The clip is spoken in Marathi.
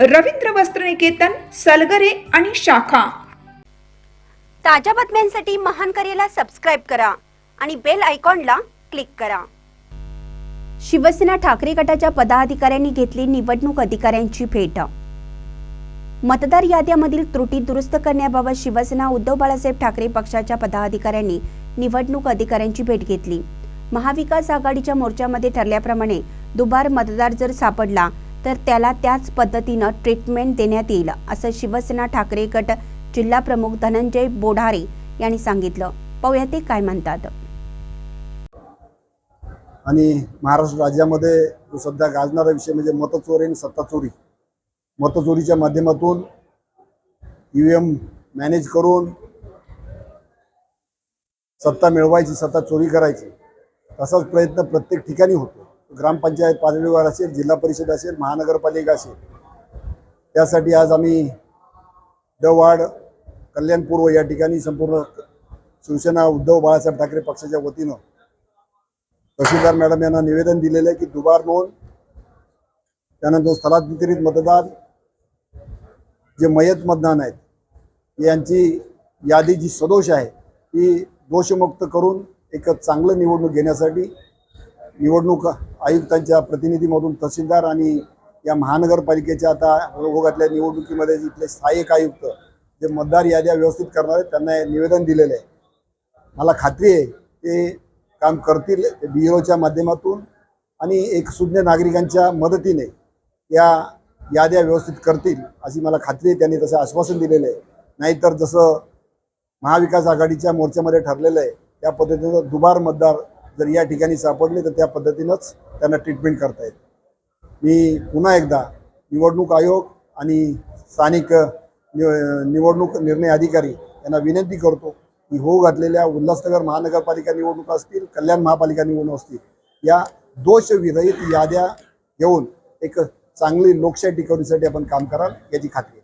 रवींद्र वस्त्रनिकेतन सलगरे आणि शाखा. ताज्या बातम्यांसाठी महान करेला सबस्क्राईब करा आणि बेल आयकॉनला क्लिक करा. शिवसेना ठाकरे गटाच्या पदाधिकाऱ्यांनी घेतली निवडणूक अधिकाऱ्यांची भेट. मतदार याद्यामधील त्रुटी दुरुस्त करण्याबाबत शिवसेना उद्धव बाळासाहेब ठाकरे पक्षाच्या पदाधिकाऱ्यांनी निवडणूक अधिकाऱ्यांची भेट घेतली. महाविकास आघाडीच्या मोर्चामध्ये ठरल्याप्रमाणे दुबार मतदार जर सापडला तर त्याला त्याच पद्धतीनं ट्रीटमेंट देण्यात येईल असं शिवसेना ठाकरे गट जिल्हा प्रमुख धनंजय बोढारे यांनी सांगितलं. पाहूया ते काय म्हणतात. आणि महाराष्ट्र राज्यामध्ये जो सध्या गाजणारा विषय म्हणजे मतचोरी आणि सत्ता चोरी मतचोरीच्या माध्यमातून ई व्ही एम मॅनेज करून सत्ता मिळवायची सत्ता चोरी करायची तसाच प्रयत्न प्रत्येक ठिकाणी होतो. ग्रामपंचायत पातळीवर असेल जिल्हा परिषद असेल महानगरपालिका असेल. त्यासाठी आज आम्ही दवाड कल्याणपूर्व या ठिकाणी संपूर्ण शिवसेना उद्धव बाळासाहेब ठाकरे पक्षाच्या वतीनं तहसीलदार मॅडम यांना निवेदन दिलेलं आहे की दुबार नोंद त्यानंतर स्थलांतरित मतदान जे मयत मतदान आहेत यांची यादी जी सदोष आहे ती दोषमुक्त करून एक चांगलं निवडणूक घेण्यासाठी निवडणूक आयुक्तांच्या प्रतिनिधीमधून तहसीलदार आणि या महानगरपालिकेच्या आता ओघातल्या निवडणुकीमध्ये इथले सहाय्यक आयुक्त जे मतदार याद्या व्यवस्थित करणार आहेत त्यांना निवेदन दिलेलं आहे. मला खात्री आहे ते काम करतील बी ओच्या माध्यमातून आणि एक सुज्ञ नागरिकांच्या मदतीने या याद्या व्यवस्थित करतील अशी मला खात्री आहे. त्यांनी तसं आश्वासन दिलेलं आहे. नाहीतर जसं महाविकास आघाडीच्या मोर्चामध्ये ठरलेलं आहे त्या पद्धतीनं दुबार मतदार जर या ठिकाणी सापडले तर त्या पद्धतीनंच त्यांना ट्रीटमेंट करता येईल. मी पुन्हा एकदा निवडणूक आयोग आणि स्थानिक निवडणूक निर्णय अधिकारी यांना विनंती करतो की हो घातलेल्या उल्हासनगर महानगरपालिका निवडणुका असतील कल्याण महापालिका निवडणूक असतील या दोषविरहित याद्या घेऊन एक चांगली लोकशाही टिकवण्यासाठी आपण काम कराल याची खात्री